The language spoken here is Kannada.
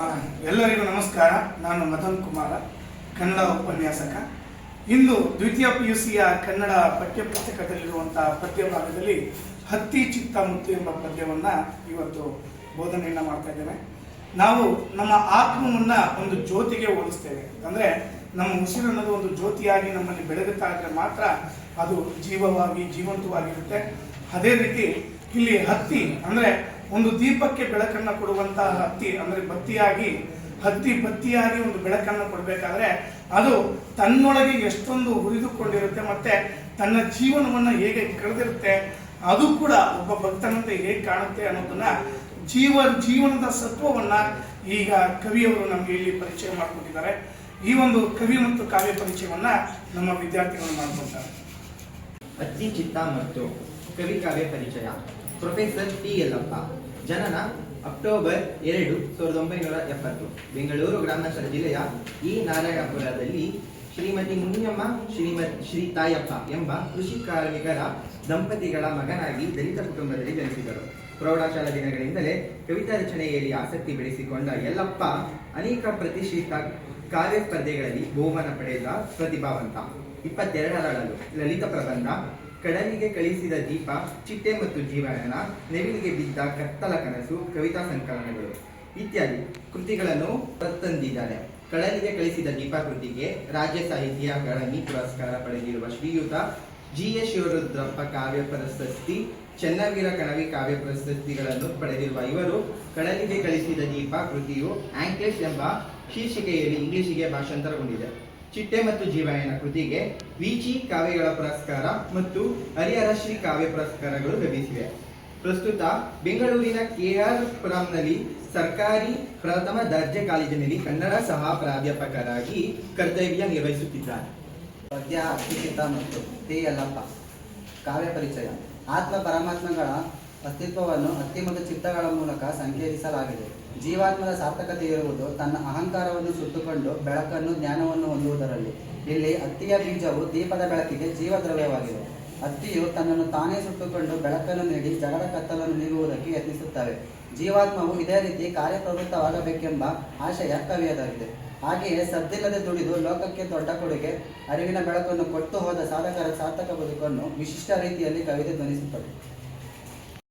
ಎಲ್ಲರಿಗೂ ನಮಸ್ಕಾರ. ನಾನು ಮದನ್ ಕುಮಾರ, ಕನ್ನಡ ಉಪನ್ಯಾಸಕ. ಇಂದು ದ್ವಿತೀಯ ಪಿ ಯು ಸಿಯ ಕನ್ನಡ ಪಠ್ಯ ಪುಸ್ತಕದಲ್ಲಿರುವಂತಹ ಪದ್ಯ ಭಾಗದಲ್ಲಿ ಹತ್ತಿ ಚಿತ್ತ ಮುತ್ತು ಎಂಬ ಪದ್ಯವನ್ನ ಇವತ್ತು ಬೋಧನೆಯನ್ನ ಮಾಡ್ತಾ ಇದ್ದೇವೆ ನಾವು ನಮ್ಮ ಆತ್ಮವನ್ನ ಒಂದು ಜ್ಯೋತಿಗೆ ಹೋಲಿಸ್ತೇವೆ. ಅಂದ್ರೆ ನಮ್ಮ ಉಸಿರು ಅನ್ನೋದು ಒಂದು ಜ್ಯೋತಿಯಾಗಿ ನಮ್ಮಲ್ಲಿ ಬೆಳಗುತ್ತಾ ಇದ್ರೆ ಮಾತ್ರ ಅದು ಜೀವವಾಗಿ, ಜೀವಂತವಾಗಿರುತ್ತೆ. ಅದೇ ರೀತಿ ಇಲ್ಲಿ ಹತ್ತಿ ಅಂದ್ರೆ ಒಂದು ದೀಪಕ್ಕೆ ಬೆಳಕನ್ನು ಕೊಡುವಂತಹ ಹತ್ತಿ, ಅಂದ್ರೆ ಬತ್ತಿಯಾಗಿ, ಹತ್ತಿ ಬತ್ತಿಯಾಗಿ ಒಂದು ಬೆಳಕನ್ನು ಕೊಡಬೇಕಾದ್ರೆ ಅದು ತನ್ನೊಳಗೆ ಎಷ್ಟೊಂದು ಹುರಿದುಕೊಂಡಿರುತ್ತೆ ಮತ್ತೆ ತನ್ನ ಜೀವನವನ್ನು ಹೇಗೆ ಕಳೆದಿರುತ್ತೆ, ಅದು ಕೂಡ ಒಬ್ಬ ಭಕ್ತನಂತೆ ಹೇಗೆ ಕಾಣುತ್ತೆ ಅನ್ನೋದನ್ನ ಜೀವ, ಜೀವನದ ಸತ್ವವನ್ನ ಈಗ ಕವಿಯವರು ನಮಗೆ ಇಲ್ಲಿ ಪರಿಚಯ ಮಾಡಿಕೊಟ್ಟಿದ್ದಾರೆ. ಈ ಒಂದು ಕವಿ ಮತ್ತು ಕಾವ್ಯ ಪರಿಚಯವನ್ನ ನಮ್ಮ ವಿದ್ಯಾರ್ಥಿಗಳು ಮಾಡ್ಕೊಳ್ತಾರೆ ಅತಿ ಚಿತ್ತ ಮತ್ತು ಕವಿ ಕಾವ್ಯ ಪರಿಚಯ. ಪ್ರೊಫೆಸರ್ ಟಿ ಎಲ್ಲಪ್ಪ ಜನನ ಅಕ್ಟೋಬರ್ ಎರಡು ಸಾವಿರದ ಒಂಬೈನೂರ ಎಪ್ಪತ್ತು. ಬೆಂಗಳೂರು ಗ್ರಾಮಾಂತರ ಜಿಲ್ಲೆಯ ಇ ನಾರಾಯಣಪುರದಲ್ಲಿ ಶ್ರೀಮತಿ ಮುನಿಯಮ್ಮ, ಶ್ರೀಮತ್ ಶ್ರೀ ತಾಯಪ್ಪ ಎಂಬ ಕೃಷಿ ಕಾರ್ಮಿಕರ ದಂಪತಿಗಳ ಮಗನಾಗಿ ದಲಿತ ಕುಟುಂಬದಲ್ಲಿ ಜನಿಸಿದರು. ಪ್ರೌಢಶಾಲಾ ದಿನಗಳಿಂದಲೇ ಕವಿತಾ ರಚನೆಯಲ್ಲಿ ಆಸಕ್ತಿ ಬೆಳೆಸಿಕೊಂಡ ಯಲ್ಲಪ್ಪ ಅನೇಕ ಪ್ರತಿಷ್ಠಿತ ಕಾವ್ಯ ಸ್ಪರ್ಧೆಗಳಲ್ಲಿ ಬಹುಮಾನ ಪಡೆದ ಪ್ರತಿಭಾವಂತ. ಇಪ್ಪತ್ತೆರಡರಲ್ಲೂ ಲಲಿತ ಪ್ರಬಂಧ ಕಡಲಿಗೆ ಕಳಿಸಿದ ದೀಪ, ಚಿಟ್ಟೆ ಮತ್ತು ಜೀವನ ನೆವಿಲಿಗೆ ಬಿದ್ದ ಕತ್ತಲ ಕನಸು, ಕವಿತಾ ಸಂಕಲನಗಳು ಇತ್ಯಾದಿ ಕೃತಿಗಳನ್ನು ತಂದಿದ್ದಾರೆ ಕಡಲಿಗೆ ಕಳಿಸಿದ ದೀಪ ಕೃತಿಗೆ ರಾಜ್ಯ ಸಾಹಿತ್ಯ, ಅಕಾಡೆಮಿ ಪುರಸ್ಕಾರ ಪಡೆದಿರುವ ಶ್ರೀಯುತ ಜಿ. ಎಸ್. ಶಿವರುದ್ರಪ್ಪ ಕಾವ್ಯ ಪ್ರಶಸ್ತಿ, ಚನ್ನವೀರ ಕಣವಿ ಕಾವ್ಯ ಪ್ರಶಸ್ತಿಗಳನ್ನು ಪಡೆದಿರುವ ಇವರು ಕಡಲಿಗೆ ಕಳಿಸಿದ ದೀಪ ಕೃತಿಯು ಆಂಕ್ಲೇಶ್ ಎಂಬ ಶೀರ್ಷಿಕೆಯಲ್ಲಿ ಇಂಗ್ಲಿಷಿಗೆ ಭಾಷಾಂತರಗೊಂಡಿದೆ. ಚಿಟ್ಟೆ ಮತ್ತು ಜೀವಾಯನ ಕೃತಿಗೆ ವಿಚಿ ಕಾವ್ಯಗಳ ಪುರಸ್ಕಾರ ಮತ್ತು ಹರಿಹರ ಶ್ರೀ ಕಾವ್ಯ ಪುರಸ್ಕಾರಗಳು ಲಭಿಸಿವೆ. ಪ್ರಸ್ತುತ ಬೆಂಗಳೂರಿನ ಕೆಆರ್ ಪುರಂನಲ್ಲಿ ಸರ್ಕಾರಿ ಪ್ರಥಮ ದರ್ಜೆ ಕಾಲೇಜಿನಲ್ಲಿ ಕನ್ನಡ ಸಹ ಪ್ರಾಧ್ಯಾಪಕರಾಗಿ ಕರ್ತವ್ಯ ನಿರ್ವಹಿಸುತ್ತಿದ್ದಾರೆ. ಪದ್ಯ ಅತ್ಯುಚಿತ ಮತ್ತು ತೇ ಯಲ್ಲಪ್ಪ ಕಾವ್ಯ ಪರಿಚಯ, ಆತ್ಮ ಪರಮಾತ್ಮಗಳ ಅಸ್ತಿತ್ವವನ್ನು ಅತ್ತಿ ಮತ್ತು ಚಿತ್ತಗಳ ಮೂಲಕ ಸಂಕೇತಿಸಲಾಗಿದೆ. ಜೀವಾತ್ಮದ ಸಾರ್ಥಕತೆ ಇರುವುದು ತನ್ನ ಅಹಂಕಾರವನ್ನು ಸುತ್ತುಕೊಂಡು ಬೆಳಕನ್ನು ಜ್ಞಾನವನ್ನು ಹೊಂದುವುದರಲ್ಲಿ. ಇಲ್ಲಿ ಅತ್ತಿಯ ಬೀಜವು ದೀಪದ ಬೆಳಕಿಗೆ ಜೀವದ್ರವ್ಯವಾಗಿದೆ. ಅತ್ತಿಯು ತನ್ನನ್ನು ತಾನೇ ಸುಟ್ಟುಕೊಂಡು ಬೆಳಕನ್ನು ನೀಡಿ ಜಗದ ಕತ್ತಲನ್ನು ನೀಡುವುದಕ್ಕೆ ಯತ್ನಿಸುತ್ತವೆ. ಜೀವಾತ್ಮವು ಇದೇ ರೀತಿ ಕಾರ್ಯಪ್ರವೃತ್ತವಾಗಬೇಕೆಂಬ ಆಶಯ ಕವಿಯದಾಗಿದೆ. ಹಾಗೆಯೇ ಸದ್ದಿಲ್ಲದೆ ದುಡಿದು ಲೋಕಕ್ಕೆ ದೊಡ್ಡ ಕೊಡುಗೆ, ಅರಿವಿನ ಬೆಳಕನ್ನು ಕೊಟ್ಟು ಹೋದ ಸಾಧಕರ ಸಾರ್ಥಕ ಬದುಕನ್ನು ವಿಶಿಷ್ಟ ರೀತಿಯಲ್ಲಿ ಕವಿತೆ ಧ್ವನಿಸುತ್ತದೆ.